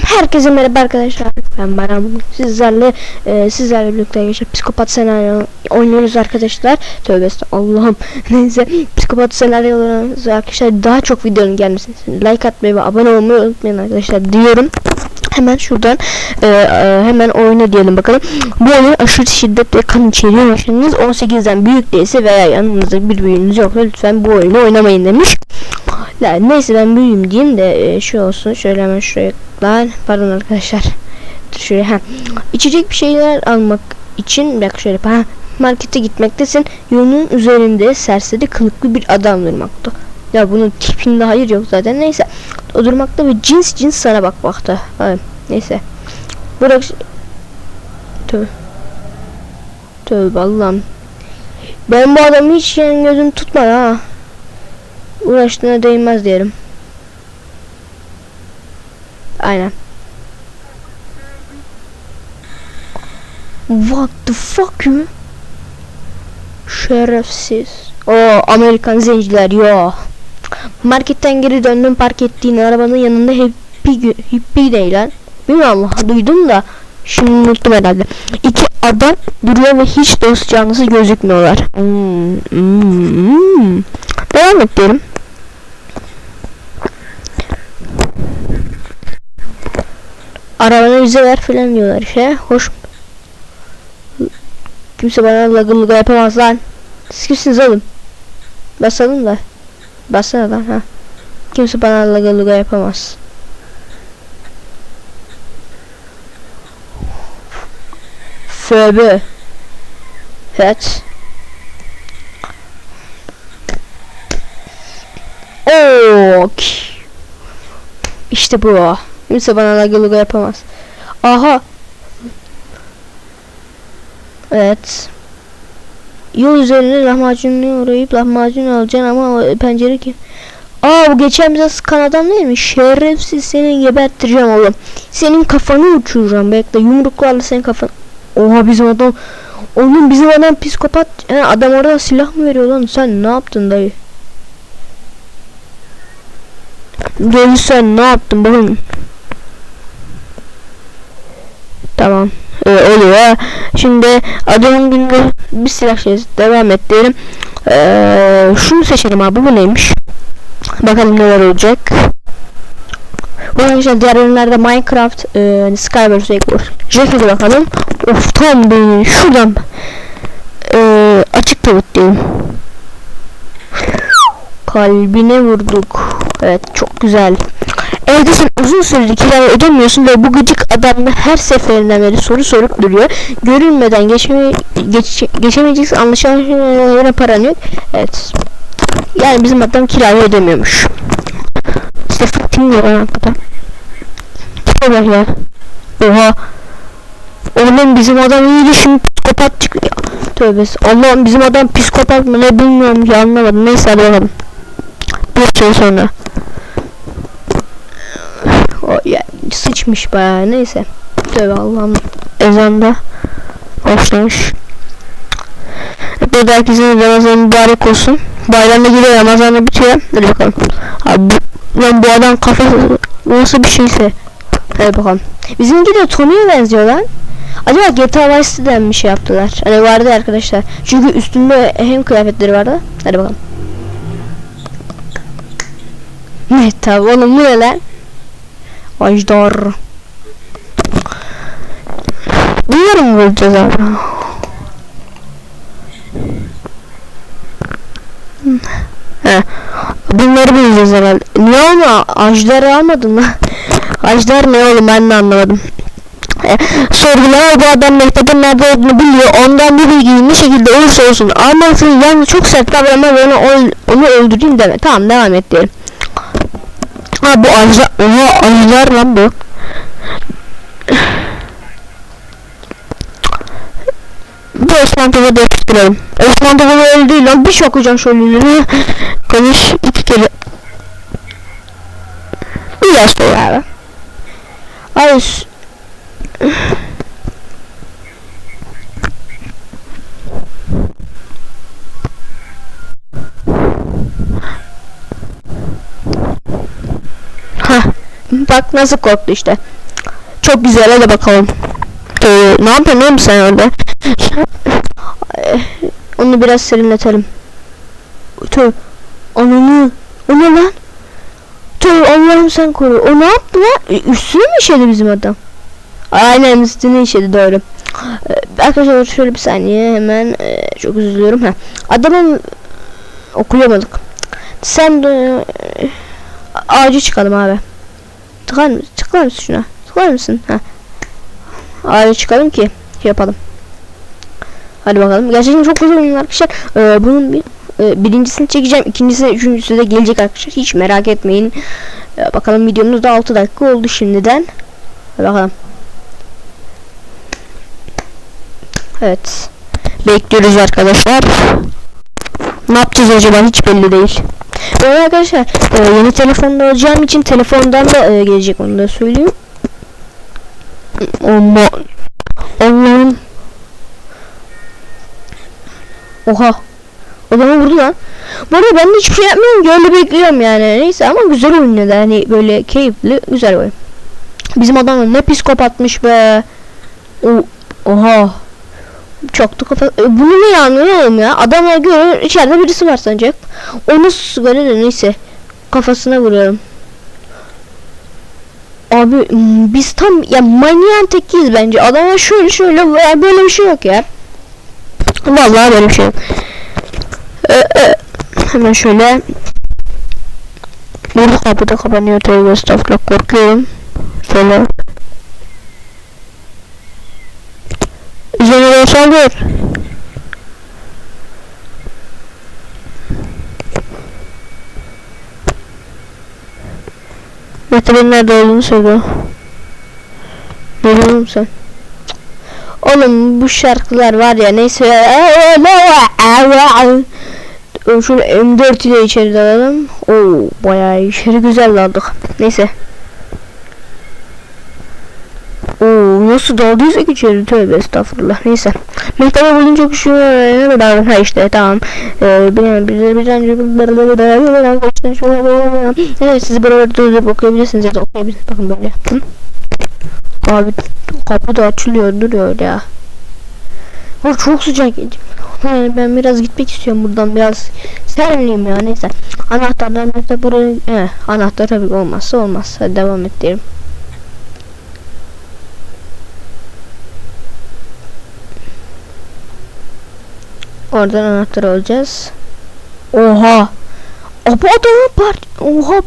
Herkese merhaba arkadaşlar. Ben Baran. Sizlerle e, sizlerle birlikte arkadaşlar psikopat senaryo oynuyoruz arkadaşlar. Tövbe. Allah'ım. Neyse psikopat senaryolarınızı arkadaşlar daha çok videonun gelmesini like atmayı ve abone olmayı unutmayın arkadaşlar diyorum. Hemen şuradan e, e, hemen oyuna diyelim bakalım. Bu oyun aşırı şiddet ve kan içeriyor. Yaşınız 18'den büyük değilse veya yanınızda bir büyüğünüz yoksa lütfen bu oyunu oynamayın demiş. Ya, neyse ben büyüğüm diyeyim de e, şu olsun. Şöyle hemen şuraya lan pardon arkadaşlar. Dur şuraya ha. İçecek bir şeyler almak için bak şöyle ha markete gitmektesin. Yolun üzerinde serseri kılıklı bir adam durmakta. Ya bunun tipinde hayır yok zaten. Neyse. O durmakta ve cins cins sana bakmakta. Ha, neyse. Bırak. Tövbe. Tövbe Allah'ım. Ben bu adamı hiç gözüm tutmadı ha. Uğraştığına değmez diyelim. Aynen. What the fuck you? Şerefsiz. O Amerikan zenciler yo. Marketten geri döndüm park ettiğin arabanın yanında hippie, hippie değil lan. Bilmiyorum duydum da şimdi unuttum herhalde. İki adam duruyor ve hiç dost canlısı gözükmüyorlar. Hmm, hmm, hmm. Devam et diyelim. Arabanı bize ver filan diyorlar işte. Hoş. Kimse bana lagı luga yapamaz lan. Siz kimsiniz oğlum? Basalım da. Bassana lan ha. Kimse bana lagı luga yapamaz. Föbü. Evet. Ok. İşte bu. Kimse bana lagı luga yapamaz. Aha. Evet. Yol üzerinde lahmacunluya uğrayıp lahmacun alacaksın ama pencere ki. Aa bu geçen biraz kan adam değil mi? Şerefsiz seni geberttireceğim oğlum. Senin kafanı uçuracağım bekle yumruklarla senin kafanı. Oha bizim adam. Oğlum bizim adam psikopat. Yani adam orada silah mı veriyor lan? Sen ne yaptın dayı? Dayı sen ne yaptın bakın. Tamam. Ee, oluyor. Şimdi adamın günde bir silah şeysi devam et diyelim. Ee, şunu seçelim abi. Bu neymiş? Bakalım neler olacak. Bu arkadaşlar diğer oyunlarda Minecraft, e, hani Skywars, Egg Jackie bakalım. Of tam beni şuradan e, açık tavuk diyelim. Kalbine vurduk. Evet çok güzel. Evdesin uzun süredir kirayı ödemiyorsun ve bu gıcık adam da her seferinden beri soru sorup duruyor. Görünmeden geçeme, geç, geçemeyeceksin anlaşılan paran yok. Evet. Yani bizim adam kirayı ödemiyormuş. Kim lan adam. Tipe bak ya. Oha. Oğlum bizim adam iyice şimdi psikopat çıkıyor. Tövbe. Allah'ım bizim adam psikopat mı ne bilmiyorum ki anlamadım. Neyse hadi bakalım. Bir şey sonra. O ya sıçmış bayağı neyse. Tövbe Allah'ım ezanda başlamış. Burada herkesin Ramazan mübarek olsun. Bayramda giriyor Ramazan'da bitiyor. Hadi bakalım. Abi lan bu adam kafası nasıl bir şeyse. Hadi bakalım. Bizimki de Tommy'ye benziyor lan. Acaba GTA Vice bir şey yaptılar? Hani vardı arkadaşlar. Çünkü üstünde hem kıyafetleri vardı. Hadi bakalım. Ne tabi oğlum bu ne lan? Ajdar. Bunları mı bulacağız abi? He. Bunları bulacağız herhalde. Ne ama Ajdar'ı almadın mı? Ajdar ne oğlum ben de anlamadım. E, sorgulama bu adam mektebin nerede olduğunu biliyor. Ondan bu bilgiyi ne şekilde olursa olsun almalısın. Yani çok sert davranma ve onu, onu öldüreyim deme. Tamam devam et diyelim. Ha bu ajlar, oha ajlar lan bu. Bu Osman Tava da yapıştıralım. Osman Tava öyle değil lan. Bir şokacağım şöyle. Konuş iki kere. Sonra abi. Ay. Hah. Bak nasıl korktu işte. Çok güzel hadi bakalım. Ee, ne yapıyorsun oğlum sen orada? Onu biraz serinletelim. Tüh. Ananı. O ne lan? Tüh Allah'ım sen koru. O ne yaptı lan? Ü- Üstüne mi işedi bizim adam? Aynen üstüne işedi doğru. Ee, arkadaşlar şöyle bir saniye hemen ee, çok üzülüyorum. Ha. Adamın okuyamadık. Sen de ee, ağacı çıkalım abi. Tıkar mısın? Tıklar mısın şuna? Tıklar mısın? Ha. Ağacı çıkalım ki şey yapalım. Hadi bakalım. Gerçekten çok güzel arkadaşlar. Ee, bunun bir ee, birincisini çekeceğim. ikincisi, üçüncüsü de gelecek arkadaşlar. Hiç merak etmeyin. Ee, bakalım videomuz da 6 dakika oldu şimdiden. Bakalım. Evet. Bekliyoruz arkadaşlar. Ne yapacağız acaba hiç belli değil. Arada arkadaşlar e, yeni telefonda alacağım için telefondan da e, gelecek onu da söyleyeyim. Allah Allah'ım. Oha. Adamı vurdu lan. Bu arada ben de hiçbir şey yapmıyorum ki öyle bekliyorum yani. Neyse ama güzel oyun da hani böyle keyifli güzel oyun. Bizim adam ne psikopatmış be. O, oha. Çok da kafa... E, Bunu niye anlıyorum ya? Adamlar görüyor içeride birisi var sanacak. Onu sigara da neyse. Kafasına vuruyorum. Abi biz tam ya manyağın tekiyiz bence. Adama şöyle şöyle böyle bir şey yok ya. Vallahi böyle bir şey yok. Ee, hemen şöyle. Burada kapıda kapanıyor tövbe estağfurullah korkuyorum. Şöyle. Üzerine sallıyor. Mete'nin nerede olduğunu söylüyor. Diyorsun sen? Oğlum bu şarkılar var ya neyse. Şöyle M4 ile içeri dalalım. Oo bayağı içeri güzel daldık. Neyse. Oo nasıl daldıysak içeri tövbe estağfurullah. Neyse. Mehtaba bulun çok işi var. Ha işte tamam. Ee, bir bir bir bir Evet siz buraları durdurup okuyabilirsiniz ya da okuyabilirsiniz. Bakın böyle yaptım. Abi kapı da açılıyor duruyor ya. O çok sıcak. Yani ben biraz gitmek istiyorum buradan biraz serinleyeyim ya neyse. Anahtarlar mesela buraya eh, anahtar tabii olmazsa olmaz. Hadi devam et diyelim. Oradan anahtar alacağız. Oha. Abi Adana part. Oha.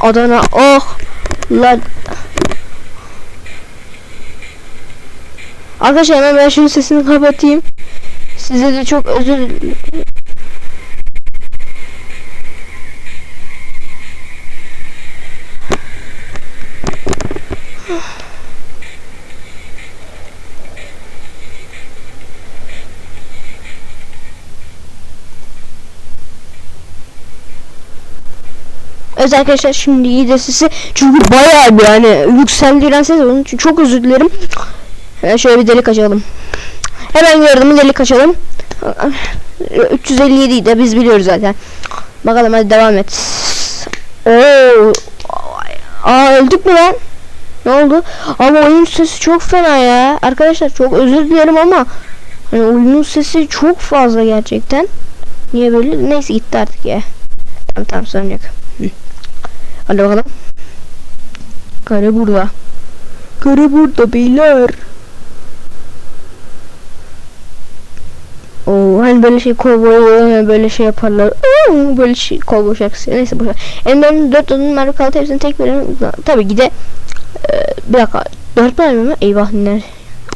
Adana oh. Lan. Arkadaşlar hemen ben şunun sesini kapatayım. Size de çok özür Evet arkadaşlar şimdi iyi de sesi çünkü bayağı bir yani yükseldiren ses onun için çok özür dilerim. Hemen şöyle bir delik açalım. Hemen gördüm delik açalım. 357 de biz biliyoruz zaten. Bakalım hadi devam et. Oo. Aa öldük mü lan? Ne oldu? Ama oyun sesi çok fena ya. Arkadaşlar çok özür dilerim ama hani oyunun sesi çok fazla gerçekten. Niye böyle? Neyse gitti artık ya. Tamam tamam sorun yok. Hadi bakalım. Kare burada. Kare burada beyler. Oo, hani böyle şey kovboy böyle şey yaparlar. Böyle şey kovboy şarkısı. Neyse boşver. Ender'in dört adının mermi kaldı hepsini tek verelim. Tabi gide e, bir dakika. Dört mermi mi? Eyvah ne?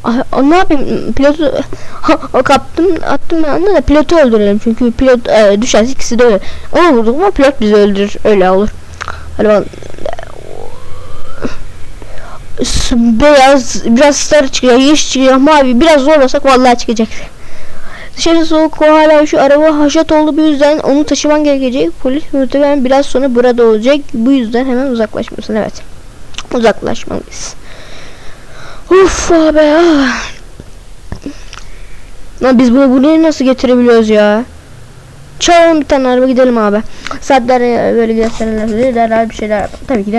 Ah, o ne yapayım? Pilotu ha, kaptım attım ben da pilotu öldürelim çünkü pilot e, düşerse ikisi de ölür. Onu vurduk ama pilot bizi öldürür. Öyle olur. Hadi bakalım. Beyaz biraz sarı çıkıyor, yeşil çıkıyor, mavi biraz zorlasak vallahi çıkacak. Dışarı soğuk o hala şu araba haşat oldu bu yüzden onu taşıman gerekecek. Polis muhtemelen biraz sonra burada olacak. Bu yüzden hemen uzaklaşmasın evet. Uzaklaşmalıyız. Uf abi ya. Lan biz bunu buraya nasıl getirebiliyoruz ya? Çalalım bir tane araba gidelim abi. Saatler böyle gösterirler derler bir şeyler. Tabii ki de